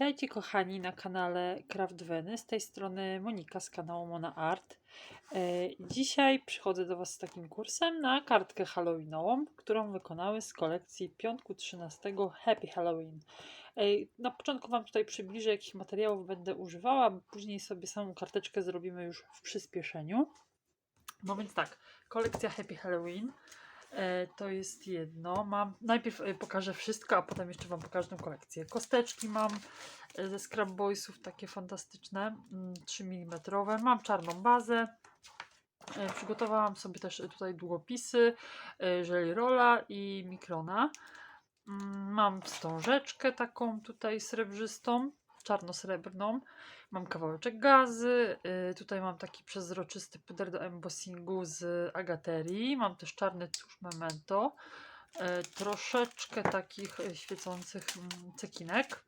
Witajcie kochani na kanale Craft Veny. Z tej strony Monika z kanału Mona Art. E, Dzisiaj przychodzę do Was z takim kursem na kartkę halloweenową, którą wykonały z kolekcji piątku 13 Happy Halloween. E, Na początku Wam tutaj przybliżę, jakich materiałów będę używała, później sobie samą karteczkę zrobimy już w przyspieszeniu. No więc tak, kolekcja Happy Halloween. E, to jest jedno. Mam, najpierw e, pokażę wszystko, a potem jeszcze Wam pokażę kolekcję. Kosteczki mam e, ze Scrap Boysów, takie fantastyczne, mm, 3 mm. Mam czarną bazę. Przygotowałam sobie też tutaj długopisy, Jelly Rolla i Mikrona. Mm, Mam wstążeczkę taką tutaj srebrzystą, czarno-srebrną. Mam kawałeczek gazy. y, Tutaj mam taki przezroczysty puder do embossingu z agaterii. Mam też czarny tusz memento. y, Troszeczkę takich y, świecących mm, cekinek.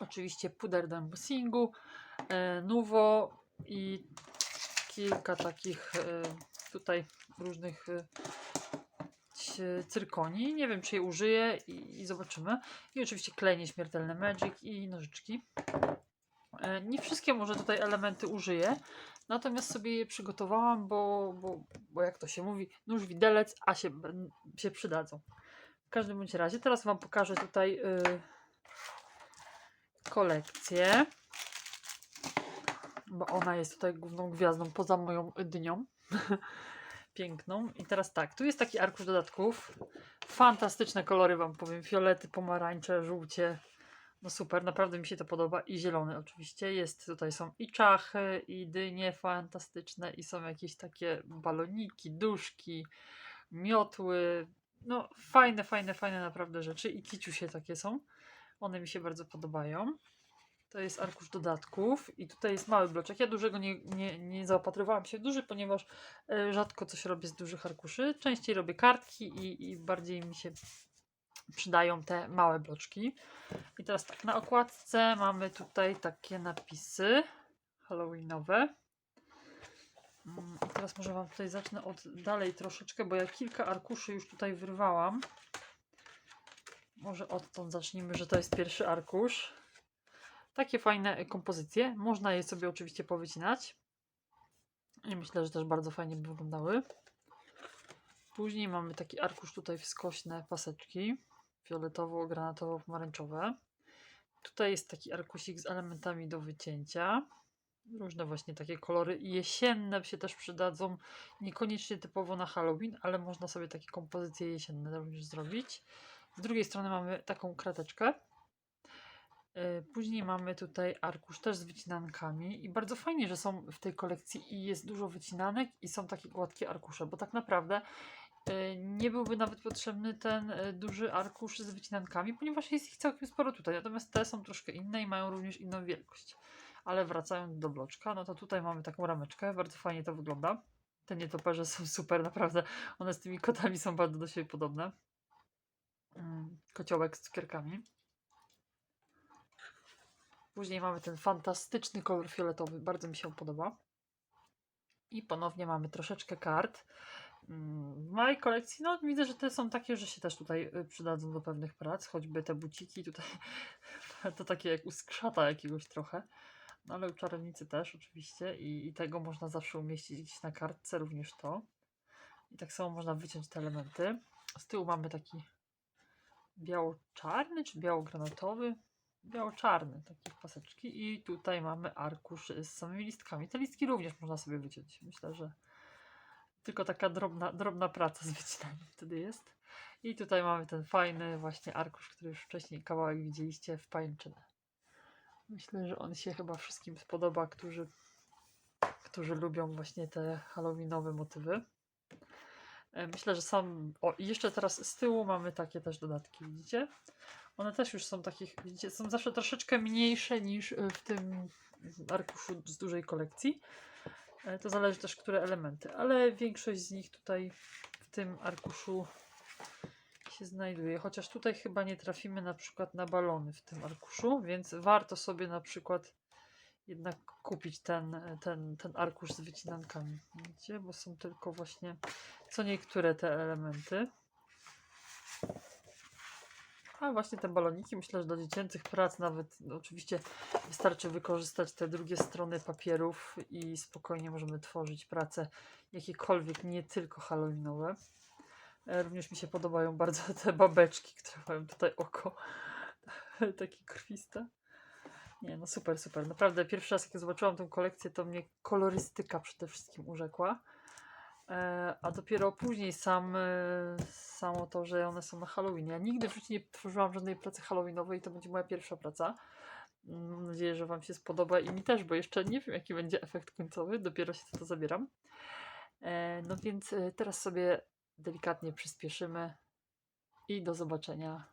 Oczywiście puder do embossingu. y, Nuvo i kilka takich y, tutaj różnych y, ć- cyrkoni. Nie wiem, czy je użyję i, i zobaczymy. I oczywiście klej nieśmiertelny Magic i nożyczki. E, Nie wszystkie może tutaj elementy użyję, natomiast sobie je przygotowałam, bo, bo, bo jak to się mówi, nóż widelec, a się, się przydadzą. W każdym bądź razie, teraz Wam pokażę tutaj y, kolekcję, bo ona jest tutaj główną gwiazdą poza moją dnią. Piękną. I teraz tak, tu jest taki arkusz dodatków. Fantastyczne kolory Wam powiem. Fiolety, pomarańcze, żółcie. No super, naprawdę mi się to podoba. I zielony oczywiście. Jest tutaj są i czachy, i dynie fantastyczne, i są jakieś takie baloniki, duszki, miotły. No fajne, fajne, fajne naprawdę rzeczy. I kiciusie takie są. One mi się bardzo podobają. To jest arkusz dodatków i tutaj jest mały bloczek. Ja dużego nie, nie, nie zaopatrywałam się w duży, ponieważ e, rzadko coś robię z dużych arkuszy. Częściej robię kartki i, i bardziej mi się przydają te małe bloczki. I teraz tak, na okładce mamy tutaj takie napisy halloweenowe. Mm, I teraz może Wam tutaj zacznę od dalej troszeczkę, bo ja kilka arkuszy już tutaj wyrwałam. Może odtąd zacznijmy, że to jest pierwszy arkusz. Takie fajne kompozycje. Można je sobie oczywiście powycinać. I myślę, że też bardzo fajnie by wyglądały. Później mamy taki arkusz tutaj w skośne paseczki. Fioletowo-granatowo-pomarańczowe. Tutaj jest taki arkusik z elementami do wycięcia. Różne właśnie takie kolory jesienne się też przydadzą. Niekoniecznie typowo na Halloween, ale można sobie takie kompozycje jesienne również zrobić. Z drugiej strony mamy taką krateczkę. Yy, Później mamy tutaj arkusz też z wycinankami i bardzo fajnie, że są w tej kolekcji i jest dużo wycinanek i są takie gładkie arkusze, bo tak naprawdę yy, nie byłby nawet potrzebny ten yy, duży arkusz z wycinankami, ponieważ jest ich całkiem sporo tutaj, natomiast te są troszkę inne i mają również inną wielkość. Ale wracając do bloczka, no to tutaj mamy taką rameczkę, bardzo fajnie to wygląda. Te nietoperze są super, naprawdę. One z tymi kotami są bardzo do siebie podobne. Mm, Kociołek z cukierkami. Później mamy ten fantastyczny kolor fioletowy, bardzo mi się podoba. I ponownie mamy troszeczkę kart. Mm, W mojej kolekcji, no widzę, że te są takie, że się też tutaj y, przydadzą do pewnych prac, choćby te buciki tutaj, to takie jak u skrzata jakiegoś trochę. No ale u czarownicy też oczywiście i, i tego można zawsze umieścić gdzieś na kartce, również to. I tak samo można wyciąć te elementy. Z tyłu mamy taki biało-czarny czy biało-granatowy, biało-czarny, takie paseczki. I tutaj mamy arkusz z samymi listkami. Te listki również można sobie wyciąć. Myślę, że tylko taka drobna, drobna praca z wycinaniem wtedy jest. I tutaj mamy ten fajny właśnie arkusz, który już wcześniej kawałek widzieliście w pajęczynę. Myślę, że on się chyba wszystkim spodoba, którzy, którzy lubią właśnie te halloweenowe motywy. E, Myślę, że sam. O, jeszcze teraz z tyłu mamy takie też dodatki, widzicie? One też już są takich, widzicie, są zawsze troszeczkę mniejsze niż y, w tym arkuszu z dużej kolekcji. E, To zależy też, które elementy, ale większość z nich tutaj w tym arkuszu się znajduje. Chociaż tutaj chyba nie trafimy na przykład na balony w tym arkuszu, więc warto sobie na przykład jednak kupić ten, ten, ten arkusz z wycinankami, widzicie? Bo są tylko właśnie co niektóre te elementy. A właśnie te baloniki, myślę, że do dziecięcych prac nawet, no oczywiście wystarczy wykorzystać te drugie strony papierów i spokojnie możemy tworzyć prace jakiekolwiek, nie tylko halloweenowe. E, Również mi się podobają bardzo te babeczki, które mają tutaj oko takie krwiste. Nie, no super, super. Naprawdę pierwszy raz, jak zobaczyłam tę kolekcję, to mnie kolorystyka przede wszystkim urzekła. E, a dopiero później sam, e, samo to, że one są na Halloween. Ja nigdy w życiu nie tworzyłam żadnej pracy halloweenowej i to będzie moja pierwsza praca. Mm, Mam nadzieję, że Wam się spodoba i mi też, bo jeszcze nie wiem, jaki będzie efekt końcowy. Dopiero się to zabieram. E, no więc teraz sobie delikatnie przyspieszymy i do zobaczenia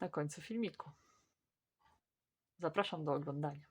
na końcu filmiku. Zapraszam do oglądania.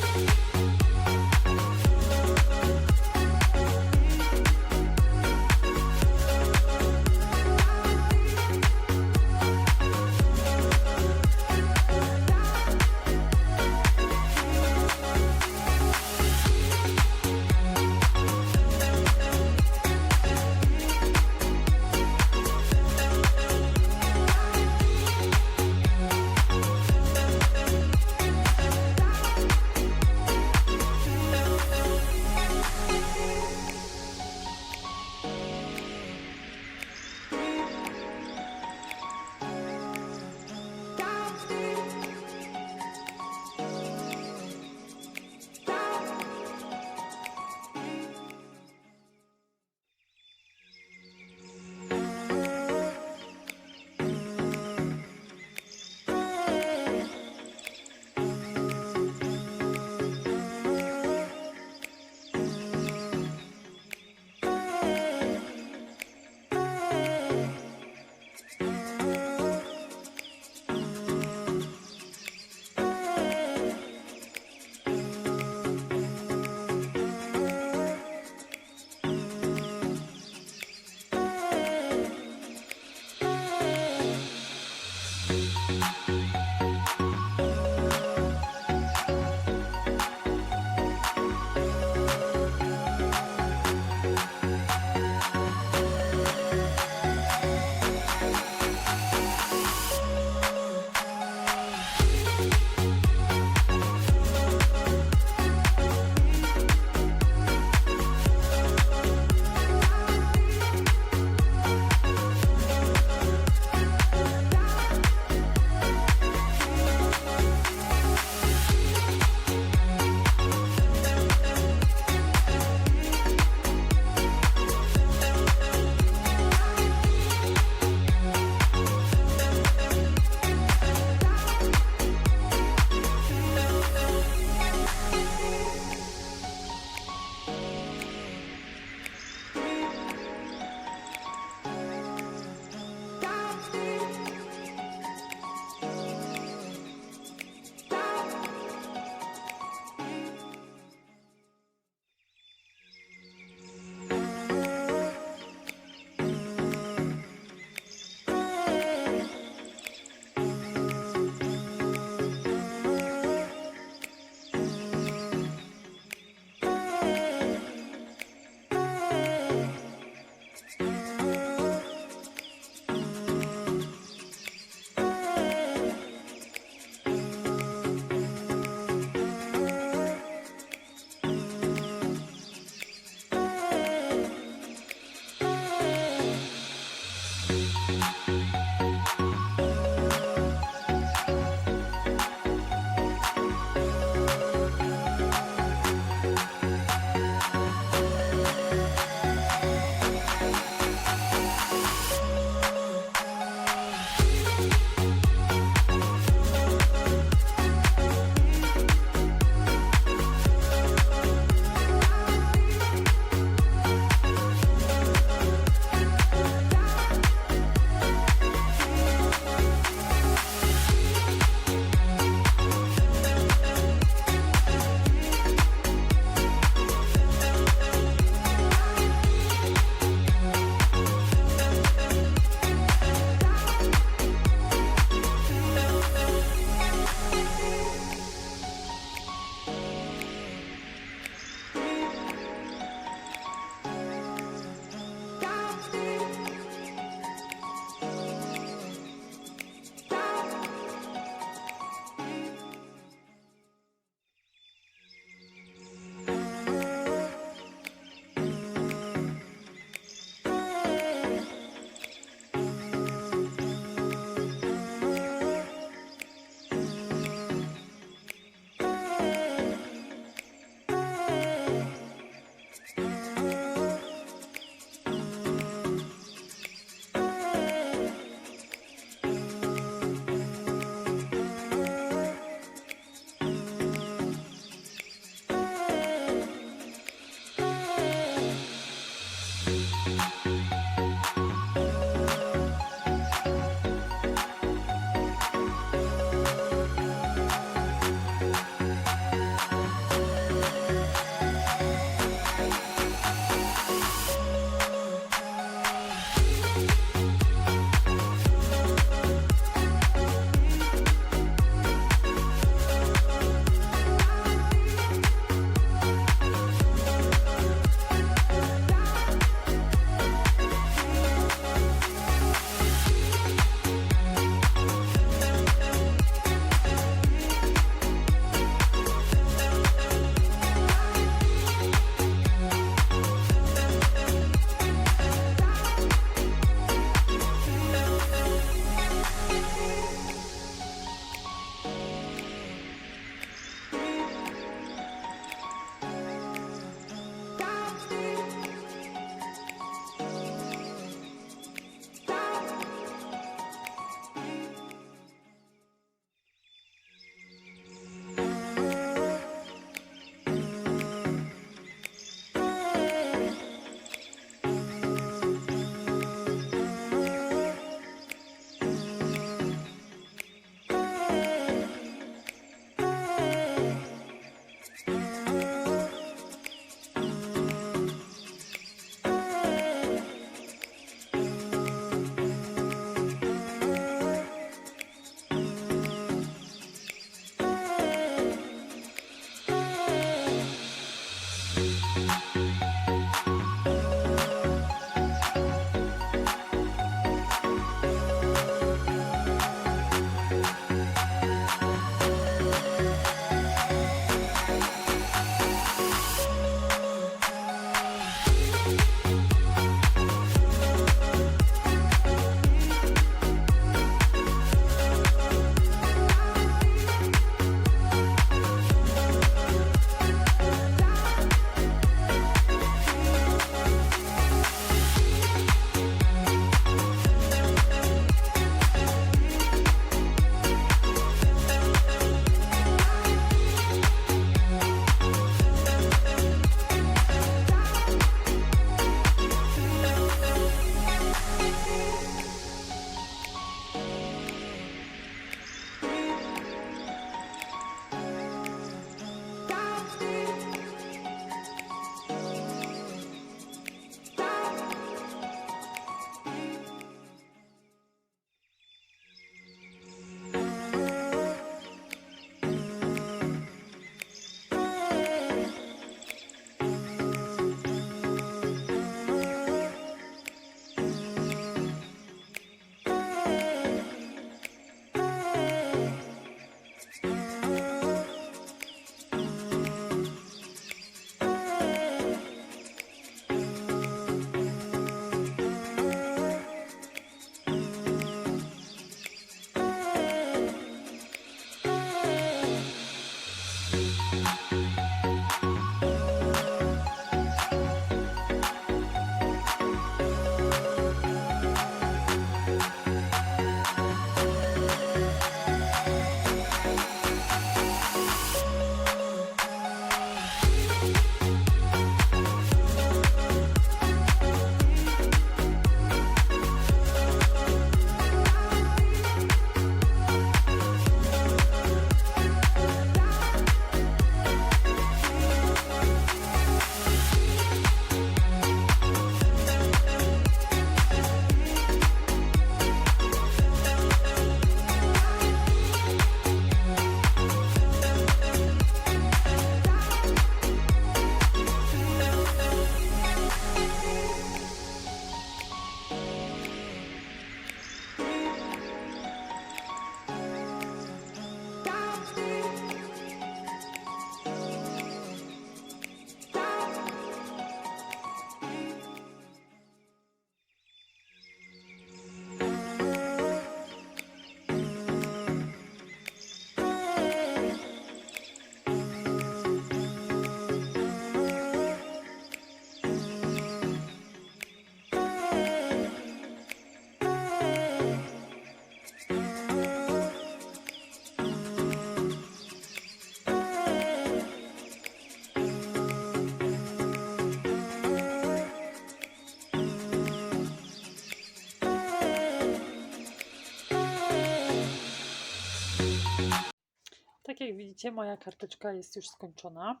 Moja karteczka jest już skończona.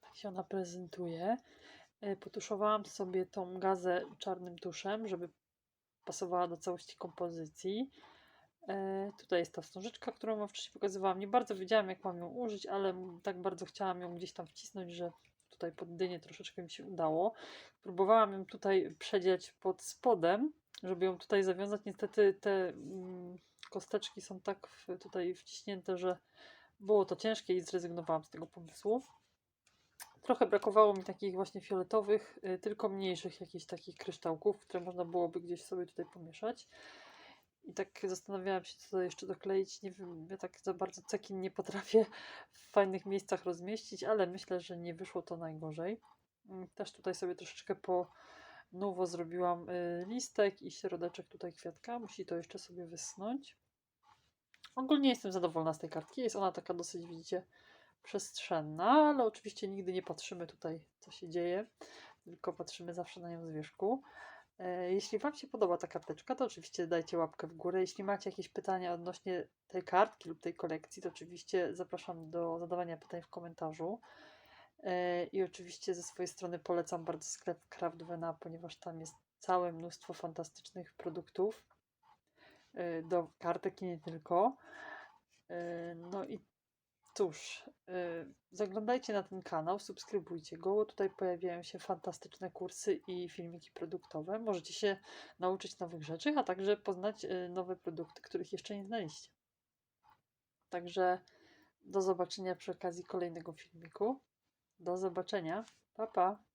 Tak się ona prezentuje. E, Potuszowałam sobie tą gazę czarnym tuszem, żeby pasowała do całości kompozycji. E, Tutaj jest ta wstążeczka, którą Wam wcześniej pokazywałam. Nie bardzo wiedziałam, jak mam ją użyć, ale tak bardzo chciałam ją gdzieś tam wcisnąć, że tutaj pod dynię troszeczkę mi się udało. Próbowałam ją tutaj przedziać pod spodem, żeby ją tutaj zawiązać. Niestety te mm, kosteczki są tak tutaj wciśnięte, że było to ciężkie i zrezygnowałam z tego pomysłu. Trochę brakowało mi takich właśnie fioletowych, y, tylko mniejszych jakichś takich kryształków, które można byłoby gdzieś sobie tutaj pomieszać. I tak zastanawiałam się, co jeszcze dokleić. Nie wiem, ja tak za bardzo cekin nie potrafię w fajnych miejscach rozmieścić, ale myślę, że nie wyszło to najgorzej. Mm, Też tutaj sobie troszeczkę po nowo zrobiłam y, listek i środeczek tutaj kwiatka. Musi to jeszcze sobie wysnąć. Ogólnie jestem zadowolona z tej kartki. Jest ona taka dosyć, widzicie, przestrzenna, ale oczywiście nigdy nie patrzymy tutaj, co się dzieje, tylko patrzymy zawsze na nią z wierzchu. E, Jeśli Wam się podoba ta karteczka, to oczywiście dajcie łapkę w górę. Jeśli macie jakieś pytania odnośnie tej kartki lub tej kolekcji, to oczywiście zapraszam do zadawania pytań w komentarzu. E, I oczywiście ze swojej strony polecam bardzo sklep Craftwena, ponieważ tam jest całe mnóstwo fantastycznych produktów do kartek i nie tylko. E, No i cóż, e, zaglądajcie na ten kanał, subskrybujcie go, tutaj pojawiają się fantastyczne kursy i filmiki produktowe. Możecie się nauczyć nowych rzeczy, a także poznać nowe produkty, których jeszcze nie znaliście. Także do zobaczenia przy okazji kolejnego filmiku. Do zobaczenia. Pa, pa.